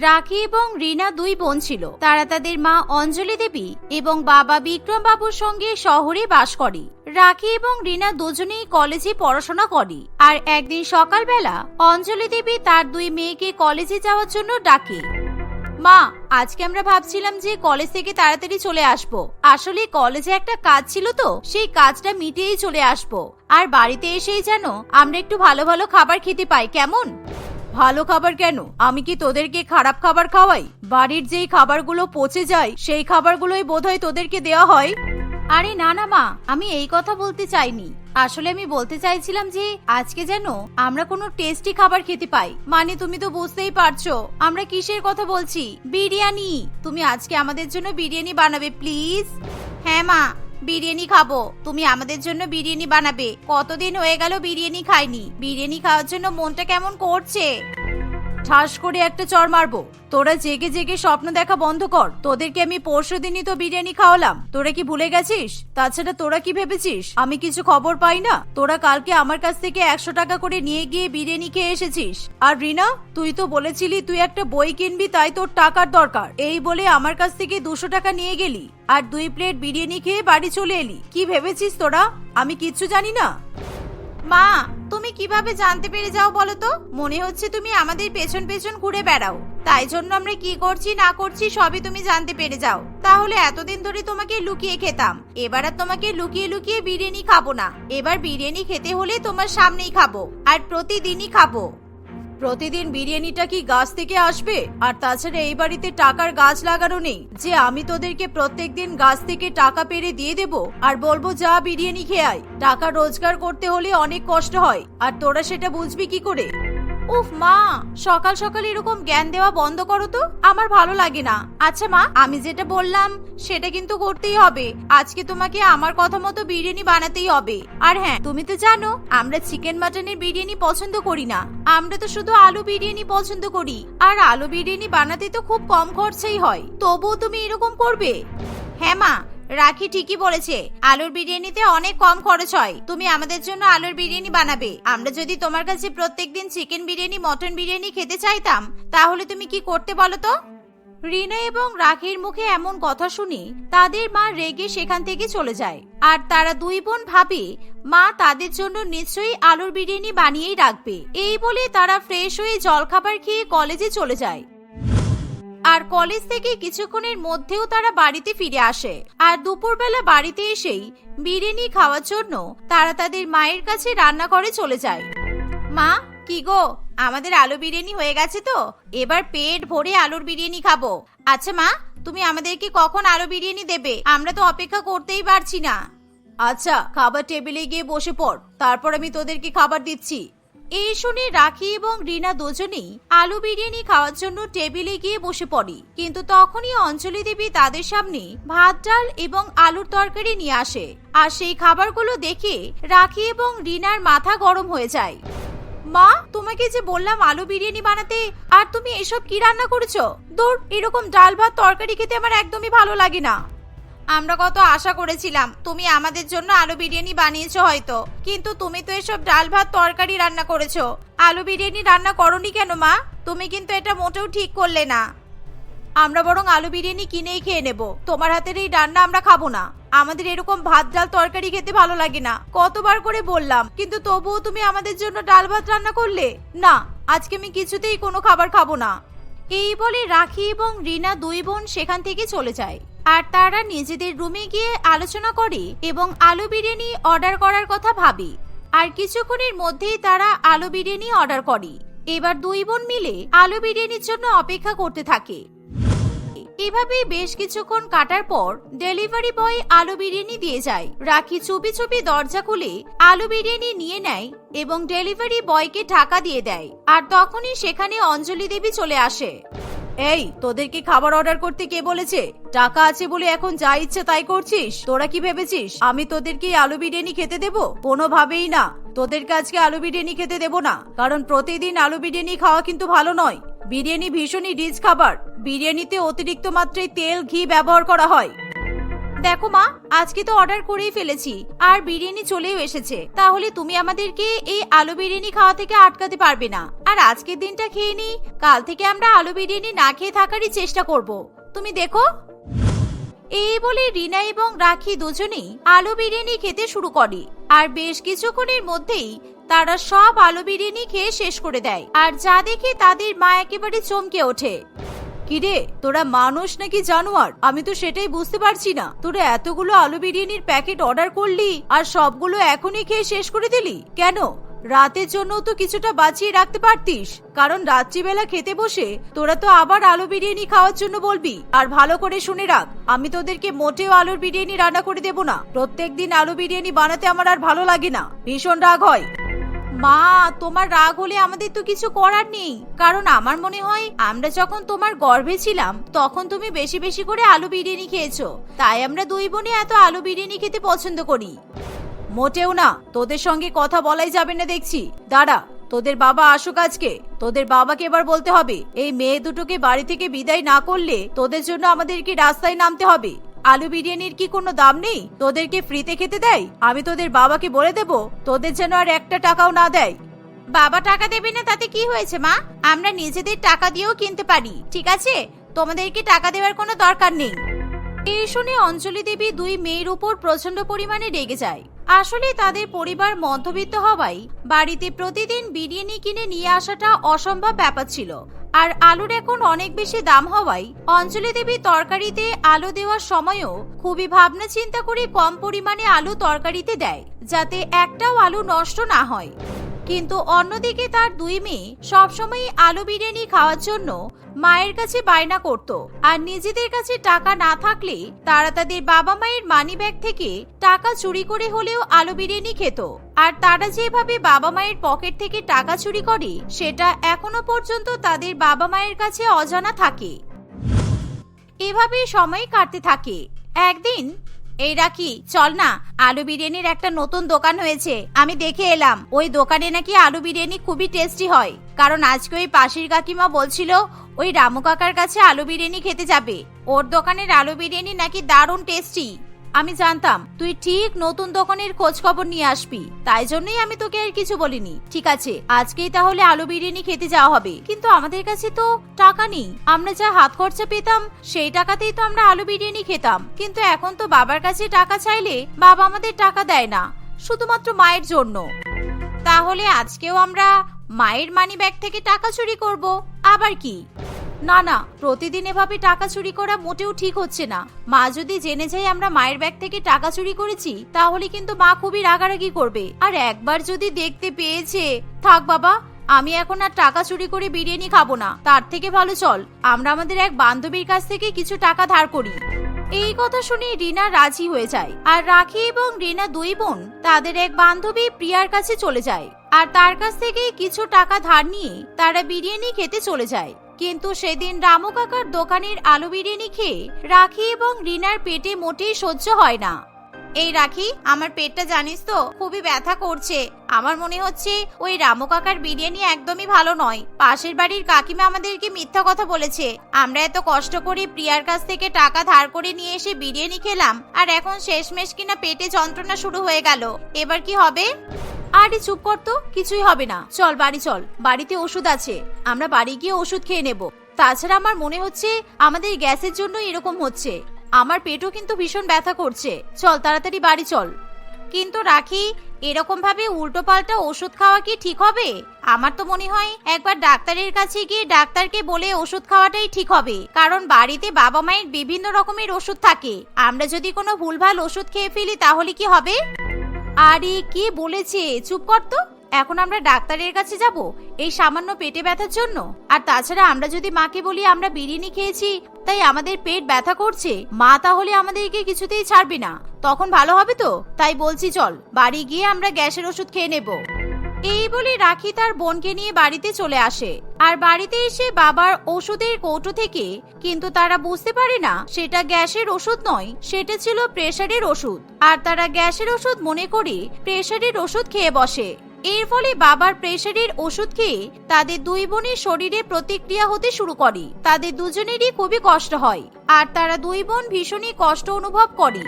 রাখি এবং রিনা দুই বোন ছিল। তারা তাদের মা অঞ্জলি দেবী এবং বাবা বিক্রম বাবুর সঙ্গে শহরে বাস করে। রাখি এবং রিনা দুজনেই কলেজে পড়াশোনা করে। আর একদিন সকালবেলা অঞ্জলি দেবী তার দুই মেয়েকে কলেজে যাওয়ার জন্য ডাকে। মা, আজকে আমরা ভাবছিলাম যে কলেজ থেকে তাড়াতাড়ি চলে আসব। আসলে কলেজে একটা কাজ ছিল তো, সেই কাজটা মিটিয়েই চলে আসব। আর বাড়িতে এসেই যেন আমরা একটু ভালো ভালো খাবার খেতে পাই, কেমন? ভালো খাবার কেন? আমি কি তোদেরকে খারাপ খাবার খাওয়াই? বাড়ির যেই খাবারগুলো পচে যায়, সেই খাবারগুলোই বোধহয় তোদেরকে দেওয়া হয়। আরে না না মা, আমি এই কথা বলতে চাইনি। আসলে আমি বলতে চাইছিলাম যে, আজকে যেন আমরা কোনো টেস্টি খাবার খেতে পাই। মানে তুমি তো বুঝতেই পারছ, আমরা কিসের কথা বলছি? বিরিয়ানি! তুমি আজকে আমাদের জন্য বিরিয়ানি বানাবে, প্লিজ। হ্যাঁ মা। বিরিয়ানি খাব। তুমি আমাদের জন্য বিরিয়ানি বানাবে। কতদিন হয়ে গেল বিরিয়ানি খাইনি। বিরিয়ানি খাওয়ার জন্য মনটা কেমন করছে? ঠাস করে একটা চর মারবো। তোরা জেগে জেগে স্বপ্ন দেখা বন্ধ কর। তোদেরকে আমি পরশু দিনই তো বিরিয়ানি খাওয়ালাম। তোরা কি ভুলে গেছিস? তাছাড়া তোরা কি ভেবেছিস? আমি কিছু খবর পাই না? তোরা কালকে আমার কাছ থেকে একশো টাকা করে নিয়ে গিয়ে বিরিয়ানি খেয়ে এসেছিস। আর রিনা, তুই তো বলেছিলি তুই একটা বই কিনবি, তাই তোর টাকার দরকার। এই বলে আমার কাছ থেকে দুশো টাকা নিয়ে গেলি। আর দুই প্লেট বিরিয়ানি খেয়ে বাড়ি চলে এলি। কি ভেবেছিস তোরা? আমি কিচ্ছু জানি না। মা, তুমি কীভাবে জানতে পেরে যাও বলো তো মনে হচ্ছে তুমি আমাদের পেছন পেছন ঘুরে বেড়াও। তাই জন্য আমরা কি করছি, না করছি সবই তুমি জানতে পেরে যাও। তাহলে এতদিন ধরে তোমাকে লুকিয়ে খেতাম। এবার আর তোমাকে লুকিয়ে লুকিয়ে বিরিয়ানি খাব না। এবার বিরিয়ানি খেতে হলে তোমার সামনেই খাব। আর প্রতিদিনই খাব। প্রতিদিন বিরিয়ানিটা কি গাছ থেকে আসবে? আর তাছাড়া এই বাড়িতে টাকার গাছ লাগানো নেই। যে আমি তোদেরকে প্রত্যেক দিন গাছ থেকে টাকা পেরে দিয়ে দেব, আর বলব, যা বিরিয়ানি খেয়ে আয়। টাকা রোজগার করতে হলে অনেক কষ্ট হয়। আর তোরা সেটা বুঝবি কি করে? উফ, মা, সকাল সকাল এরকম জ্ঞান দেওয়া বন্ধ করো তো। আমার ভালো লাগে না। আচ্ছা মা, আমি যেটা বললাম, সেটা কিন্তু করতেই হবে। আজকে তোমাকে আমার কথা মতো বিরিয়ানি বানাতেই হবে। আর হ্যাঁ তুমি তো জানো, আমরা চিকেন মাটনের বিরিয়ানি পছন্দ করি না। আমরা তো শুধু আলু বিরিয়ানি পছন্দ করি। আর আলু বিরিয়ানি বানাতে তো খুব কম খরচেই হয়। তবুও তুমি এরকম করবে? হ্যাঁ মা রাখি ঠিকই বলেছে। আলুর বিরিয়ানিতে অনেক কম খরচ হয়। তুমি আমাদের জন্য আলুর বিরিয়ানি বানাবে। আমরা যদি তোমার কাছে প্রত্যেকদিন চিকেন বিরিয়ানি, মটন বিরিয়ানি খেতে চাইতাম, তাহলে তুমি কি করতে বলো তো? রিনা এবং রাখির মুখে এমন কথা শুনি তাদের মা রেগে সেখান থেকে চলে যায়। আর তারা দুই বোন ভাবে, মা তাদের জন্য নিশ্চয়ই আলুর বিরিয়ানি বানিয়েই রাখবে। এই বলে তারা ফ্রেশ হয়ে জলখাবার খেয়ে কলেজে চলে যায়। আর কলেজ থেকে কিছুক্ষণের মধ্যেও তারা বাড়িতে ফিরে আসে। আর দুপুরবেলা বাড়িতে এসেই বিরিয়ানি খাওয়ার জন্য তারা তাদের মায়ের কাছে রান্নাঘরে চলে যায়। মা, কি গো? আমাদের আলু বিরিয়ানি হয়ে গেছে তো? এবার পেট ভরে আলুর বিরিয়ানি খাব। আচ্ছা মা, তুমি আমাদেরকে কখন আলু বিরিয়ানি দেবে? আমরা তো অপেক্ষা করতেই পারছি না। আচ্ছা খাবার টেবিলে গিয়ে বসে পড়। তারপর আমি তোদেরকে খাবার দিচ্ছি। এই শুনে রাখি এবং রিনা দুজনেই আলু বিরিয়ানি খাওয়ার জন্য টেবিলে গিয়ে বসে পড়ে। কিন্তু তখনই অঞ্জলি দেবী তাদের সামনে ভাত, ডাল এবং আলুর তরকারি নিয়ে আসে। আর সেই খাবারগুলো দেখে রাখি এবং রিনার মাথা গরম হয়ে যায়। মা, তোমাকে যে বললাম আলু বিরিয়ানি বানাতে, আর তুমি এসব কি রান্না করেছ? দূর এরকম ডাল, ভাত, তরকারি খেতে আমার একদমই ভালো লাগে না। আমরা কত আশা করেছিলাম, তুমি আমাদের জন্য আলু বিরিয়ানি বানিয়েছো হয়তো। কিন্তু তুমি তো এসব ডাল ভাত তরকারি রান্না করেছ। আলু বিরিয়ানি রান্না করনি কেন, মা? তুমি কিন্তু এটা মোটেও ঠিক করলে না। আমরা বরং আলু বিরিয়ানি কিনেই খেয়ে নেব। তোমার হাতের এই রান্না আমরা খাব না। আমাদের এরকম ভাত ডাল তরকারি খেতে ভালো লাগে না। কতবার করে বললাম, কিন্তু তবুও তুমি আমাদের জন্য ডাল ভাত রান্না করলে? না, আজকে আমি কিছুতেই কোনো খাবার খাব না। এই বলে রাখি এবং রিনা দুই বোন সেখান থেকে চলে যায়। আর তারা নিজেদের রুমে গিয়ে আলোচনা করে এবং আলু বিরিয়ানি অর্ডার করার কথা ভাবে। আর কিছুক্ষণের মধ্যেই তারা আলু বিরিয়ানি অর্ডার করে। এবার দুই বোন মিলে আলু বিরিয়ানির জন্য অপেক্ষা করতে থাকে। এভাবে বেশ কিছুক্ষণ কাটার পর ডেলিভারি বয় আলু বিরিয়ানি দিয়ে যায়। রাখি চুপি চুপি দরজা খুলে আলু বিরিয়ানি নিয়ে নেয় এবং ডেলিভারি বয়কে টাকা দিয়ে দেয়। আর তখনই সেখানে অঞ্জলি দেবী চলে আসে। এই তোদেরকে খাবার অর্ডার করতে কে বলেছে? টাকা আছে বলে এখন যা ইচ্ছে তাই করছিস। তোরা কি ভেবেছিস? আমি তোদেরকে আলু বিরিয়ানি খেতে দেবো? কোনোভাবেই না। তোদেরকে আজকে আলু বিরিয়ানি খেতে দেবো না। কারণ প্রতিদিন আলু বিরিয়ানি খাওয়া কিন্তু ভালো নয়। বিরিয়ানি ভীষণই রিচ খাবার। বিরিয়ানিতে অতিরিক্ত মাত্রায় তেল, ঘি ব্যবহার করা হয়। দেখো মা, আজকে তো অর্ডার করেই ফেলেছি, আর বিরিয়ানি চলেও এসেছে। তাহলে তুমি আমাদেরকে এই আলু বিরিয়ানি খাওয়া থেকে আটকাতে পারবে না। আর আজকের দিনটা খেয়ে নি, কাল থেকে আমরা আলু বিরিয়ানি না খেয়ে থাকারই চেষ্টা করব। তুমি দেখো। এই বলে রিনা এবং রাখি দুজনেই আলু বিরিয়ানি খেতে শুরু করে। আর বেশ কিছুক্ষণের মধ্যেই তারা সব আলু বিরিয়ানি খেয়ে শেষ করে দেয়। আর যা দেখে তাদের মা একেবারে চমকে ওঠে। কিরে, তোরা মানুষ নাকি জানোয়ার? আমি তো সেটাই বুঝতে পারছি না। তোরা এতগুলো আলু বিরিয়ানির প্যাকেট অর্ডার করলি আর সবগুলো এখনই খেয়ে শেষ করে দিলি? কেন? রাতের জন্য তো কিছুটা বাঁচিয়ে রাখতে পারতিস। কারণ রাত্রিবেলা খেতে বসে তোরা তো আবার আলু বিরিয়ানি খাওয়ার জন্য বলবি। আর ভালো করে শুনে রাখ, আমি তোদেরকে মোটেও আলুর বিরিয়ানি রান্না করে দেব না। প্রত্যেকদিন আলু বিরিয়ানি বানাতে আমার আর ভালো লাগে না। ভীষণ রাগ হয়। মা, তোমার রাগ হলে আমাদের তো কিছু করার নেই। কারণ আমার মনে হয় আমরা যখন তোমার গর্ভে ছিলাম, তখন তুমি বেশি বেশি করে আলু বিরিয়ানি খেয়েছো। তাই আমরা দুই বোনে এত আলু বিরিয়ানি খেতে পছন্দ করি। মোটেও না, তোদের সঙ্গে কথা বলাই যাবে না দেখছি। দাঁড়া, তোদের বাবা আসুক আজকে। তোদের বাবাকে এবার বলতে হবে, এই মেয়ে দুটোকে বাড়ি থেকে বিদায় না করলে তোদের জন্য আমাদেরকে রাস্তায় নামতে হবে। আলু বিরিয়ানির কি কোনো দাম নেই? তোদেরকে ফ্রিতে খেতে দেয়? আমি তোদের বাবাকে বলে দেব, তোদের যেন আর একটা টাকাও না দেয়। বাবা টাকা দেবে না, তাতে কি হয়েছে মা? আমরা নিজেদের টাকা দিয়েও কিনতে পারি, ঠিক আছে? তোমাদেরকে টাকা দেওয়ার কোনো দরকার নেই। এই শুনে অঞ্জলি দেবী দুই মেয়ের উপর প্রচণ্ড পরিমাণে রেগে যায়। আসলে তাদের পরিবার মধ্যবিত্ত হওয়ায় বাড়িতে প্রতিদিন বিরিয়ানি কিনে নিয়ে আসাটা অসম্ভব ব্যাপার ছিল। আর আলুর এখন অনেক বেশি দাম হওয়ায় অঞ্জলি দেবী তরকারিতে আলু দেওয়ার সময়ও খুবই ভাবনা চিন্তা করে কম পরিমাণে আলু তরকারিতে দেয়, যাতে একটাও আলু নষ্ট না হয়। কিন্তু অন্যদিকে তার দুই মেয়ে সবসময় আলু বিরিয়ানি খাওয়ার জন্য মায়ের কাছে বায়না করত। আর নিজেদের কাছে টাকা না থাকলে তারা তাদের বাবা মায়ের মানি ব্যাগ থেকে টাকা চুরি করে হলেও আলু বিরিয়ানি খেত। আর তারা যেভাবে বাবা মায়ের পকেট থেকে টাকা চুরি করে, সেটা এখনও পর্যন্ত তাদের বাবা মায়ের কাছে অজানা থাকে। এভাবে সময় কাটতে থাকে। একদিন এই রাখি চল না। আলু বিরিয়ানির একটা নতুন দোকান হয়েছে। আমি দেখে এলাম, ওই দোকানে নাকি আলু বিরিয়ানি খুবই টেস্টি হয়। কারণ আজকে ওই পাশের কাকিমা বলছিল, ওই রামু কাকার কাছে আলু বিরিয়ানি খেতে যাবে। ওর দোকানের আলু বিরিয়ানি নাকি দারুণ টেস্টি। আমি জানতাম, তুই ঠিক নতুন দোকানের খোঁজ খবর নিয়ে আসবি। তাই জন্যই আমি তোকে আর কিছু বলিনি। ঠিক আছে, আজকেই তাহলে আলু বিরিয়ানি খেতে যাওয়া হবে। কিন্তু আমাদের কাছে তো টাকা নেই। আমরা যা হাত খরচা পেতাম, সেই টাকাতেই তো আমরা আলু বিরিয়ানি খেতাম। কিন্তু এখন তো বাবার কাছে টাকা চাইলে বাবা আমাদের টাকা দেয় না, শুধুমাত্র মায়ের জন্য। তাহলে আজকেও আমরা মায়ের মানি ব্যাগ থেকে টাকা চুরি করব। আবার কি? না না, প্রতিদিন এভাবে টাকা চুরি করা মোটেও ঠিক হচ্ছে না। মা যদি জেনে যায় আমরা মায়ের ব্যাগ থেকে টাকা চুরি করেছি, তাহলে কিন্তু মা খুবই রাগারাগি করবে। আর একবার যদি দেখতে পেয়েছে, থাক বাবা, আমি এখন আর টাকা চুরি করে বিরিয়ানি খাব না, তার থেকে ভালো চল, আমরা আমাদের এক বান্ধবীর কাছ থেকে কিছু টাকা ধার করি এই কথা শুনে রিনা রাজি হয়ে যায়। আর রাখি এবং রিনা দুই বোন, তাদের এক বান্ধবী প্রিয়ার কাছে চলে যায়। আর তার কাছ থেকে কিছু টাকা ধার নিয়ে তারা বিরিয়ানি খেতে চলে যায়। কিন্তু সেদিন রামু কাকার দোকানের আলু বিরিয়ানি খেয়ে রাখি এবং রিনার পেটে মোটেই সহ্য হয় না। এই রাখি, আমার পেটটা জানিস তো, খুবই ব্যথা করছে। আমার মনে হচ্ছে ওই রামু কাকার বিরিয়ানি একদমই ভালো নয়। পাশের বাড়ির কাকিমা আমাদেরকে মিথ্যা কথা বলেছে। আমরা এত কষ্ট করে প্রিয়ার কাছ থেকে টাকা ধার করে নিয়ে এসে বিরিয়ানি খেলাম, আর এখন শেষমেশ কিনা পেটে যন্ত্রণা শুরু হয়ে গেল। এবার কি হবে? আরে চুপ কর তো, কিছুই হবে না। চল, বাড়ি চল। বাড়িতে ওষুধ আছে। আমরা বাড়ি গিয়ে ওষুধ খেয়ে নেব। তাছাড়া আমার মনে হচ্ছে আমাদের গ্যাসের জন্য এরকম হচ্ছে। আমার পেটও কিন্তু ভীষণ ব্যথা করছে। চল, তাড়াতাড়ি বাড়ি চল। কিন্তু রাখি এরকম ভাবে উল্টো পাল্টা ওষুধ খাওয়া কি ঠিক হবে? আমার তো মনে হয় একবার ডাক্তারের কাছে গিয়ে ডাক্তারকে বলে ওষুধ খাওয়াটাই ঠিক হবে। কারণ বাড়িতে বাবা মায়ের বিভিন্ন রকমের ওষুধ থাকে। আমরা যদি কোনো ভুলভাল ওষুধ খেয়ে ফেলি তাহলে কি হবে? আরে, কে বলেছে? চুপ কর তো। এখন আমরা ডাক্তারের কাছে যাব এই সামান্য পেটে ব্যথার জন্য। আর তাছাড়া আমরা যদি মাকে বলি আমরা বিরিয়ানি খেয়েছি, তাই আমাদের পেট ব্যথা করছে। মা তাহলে আমাদেরকে কিছুতেই ছাড়বে না। তখন ভালো হবে তো? তাই বলছি চল, বাড়ি গিয়ে আমরা গ্যাসের ওষুধ খেয়ে নেব। এই বলে রাখি তার বোনকে নিয়ে বাড়িতে চলে আসে। আর বাড়িতে এসে বাবার ওষুধের কৌটো থেকে, কিন্তু তারা বুঝতে পারে না, সেটা গ্যাসের ওষুধ নয়, সেটা ছিল প্রেসারের ওষুধ। আর তারা গ্যাসের ওষুধ মনে করে প্রেসারের ওষুধ খেয়ে বসে। এর ফলে বাবার প্রেশারের ওষুধ খেয়ে তাদের দুই বোনের শরীরে প্রতিক্রিয়া হতে শুরু করে। তাদের দুজনেরই খুবই কষ্ট হয়। আর তারা দুই বোন ভীষণই কষ্ট অনুভব করে।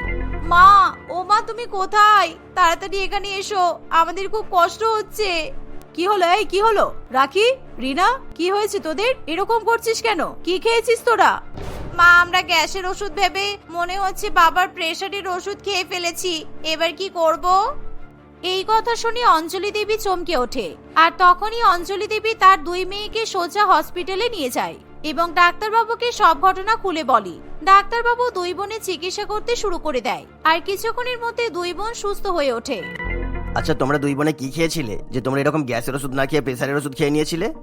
মা, ও মা, তুমি কোথায়? তাড়াতাড়ি এখানে এসো, আমাদের খুব কষ্ট হচ্ছে। কি হলো, এই কি হলো? রাখি, রিনা, কি হয়েছে তোদের? এরকম করছিস কেন? কি খেয়েছিস তোরা? মা, আমরা গ্যাসের ওষুধ ভেবে মনে হচ্ছে বাবার প্রেশারের ওষুধ খেয়ে ফেলেছি। এবার কি করব? এই কথা শুনে অঞ্জলি দেবী চমকে ওঠে। আর তখনই অঞ্জলি দেবী তার দুই মেয়েকে সোজা হসপিটালে নিয়ে যায় এবং ডাক্তারবাবুকে সব ঘটনা খুলে বলে। ডাক্তারবাবু দুই বোনের চিকিৎসা করতে শুরু করে দেয়, আর কিছুক্ষণের মধ্যে দুই বোন সুস্থ হয়ে ওঠে। আচ্ছা তোমরা দুই বোনে কি খেয়েছিলে? যে তোমরা এরকম গ্যাসের ওষুধ না খেয়ে প্রেসারের ওষুধ খেয়ে নিয়েছিলে?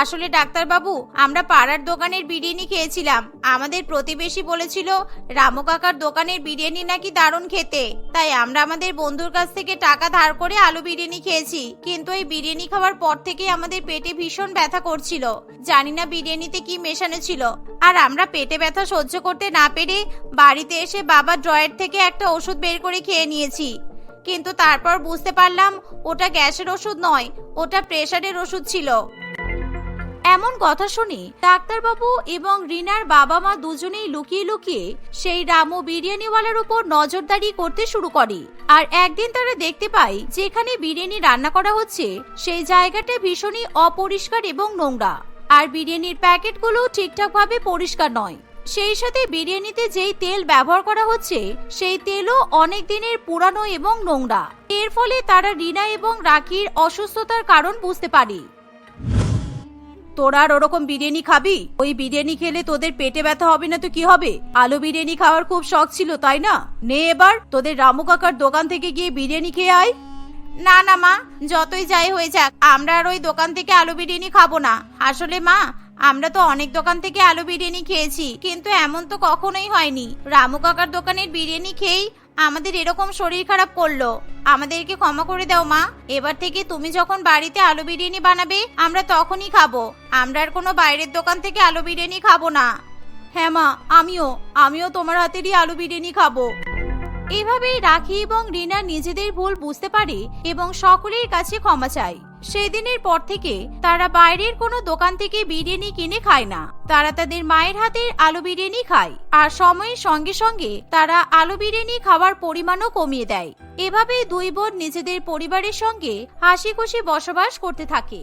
আসলে ডাক্তারবাবু, আমরা পাড়ার দোকানের বিরিয়ানি খেয়েছিলাম। আমাদের প্রতিবেশী বলেছিল, রামু কাকার দোকানের বিরিয়ানি নাকি দারুণ খেতে। তাই আমরা আমাদের বন্ধুর কাছ থেকে টাকা ধার করে আলু বিরিয়ানি খেয়েছি। কিন্তু এই বিরিয়ানি খাওয়ার পর থেকে আমাদের পেটে ভীষণ ব্যথা করছিল। জানি না বিরিয়ানিতে কি মেশানো ছিল। আর আমরা পেটে ব্যথা সহ্য করতে না পেরে বাড়িতে এসে বাবার ড্রয়ের থেকে একটা ওষুধ বের করে খেয়ে নিয়েছি। কিন্তু তারপর বুঝতে পারলাম, ওটা গ্যাসের ওষুধ নয়, ওটা প্রেশারের ওষুধ ছিল। এমন কথা শুনে ডাক্তারবাবু এবং রিনার বাবা মা দুজনেই লুকিয়ে লুকিয়ে সেই রামু বিরিয়ানিওয়ালার উপর নজরদারি করতে শুরু করে। আর একদিন তারা দেখতে পায়, যেখানে বিরিয়ানি রান্না করা হচ্ছে, সেই জায়গাটা ভীষণই অপরিষ্কার এবং নোংরা। আর বিরিয়ানির প্যাকেটগুলো ঠিকঠাকভাবে পরিষ্কার নয়। সেই সাথে বিরিয়ানিতে যেই তেল ব্যবহার করা হচ্ছে, সেই তেলও অনেক দিনের পুরানো এবং নোংরা। এর ফলে তারা রিনা এবং রাকির অসুস্থতার কারণ বুঝতে পারে। তোরা আর ওরকম বিরিয়ানি খাবি? ওই বিরিয়ানি খেলে তোদের পেটে ব্যথা হবে না তো কি হবে? আলু বিরিয়ানি খাওয়ার খুব শখ ছিল, তাই না? নে এবার, তোদের রামু কাকার দোকান থেকে গিয়ে বিরিয়ানি খেয়ে আয়। না না, মা, যতই যাই হয়ে যাক, আমরা আর ওই দোকান থেকে আলু বিরিয়ানি খাব না। আসলে, মা, আমরা তো অনেক দোকান থেকে আলু বিরিয়ানি খেয়েছি, কিন্তু এমন তো কখনোই হয়নি। রামু কাকার দোকানের বিরিয়ানি খেয়েই আমাদের এরকম শরীর খারাপ করল। আমাদেরকে ক্ষমা করে দাও, মা। এবার থেকে তুমি যখন বাড়িতে আলু বিরিয়ানি বানাবে, আমরা তখনই খাব। আমরা আর কোনো বাইরের দোকান থেকে আলু বিরিয়ানি খাব না। হ্যাঁ মা, আমিও। আমিও তোমার হাতেরই আলু বিরিয়ানি খাব। এভাবেই রাখি এবং রিনা নিজেদের ভুল বুঝতে পারে এবং সকলের কাছে ক্ষমা চায়। সেই দিনের পর থেকে তারা বাইরের কোনো দোকান থেকে বিরিয়ানি কিনে খায় না। তারা তাদের মায়ের হাতের আলু বিরিয়ানি খায় আর সময়ের সঙ্গে সঙ্গে তারা আলু বিরিয়ানি খাওয়ার পরিমাণও কমিয়ে দেয়। এভাবেই দুই বোন নিজেদের পরিবারের সঙ্গে হাসি খুশি বসবাস করতে থাকে।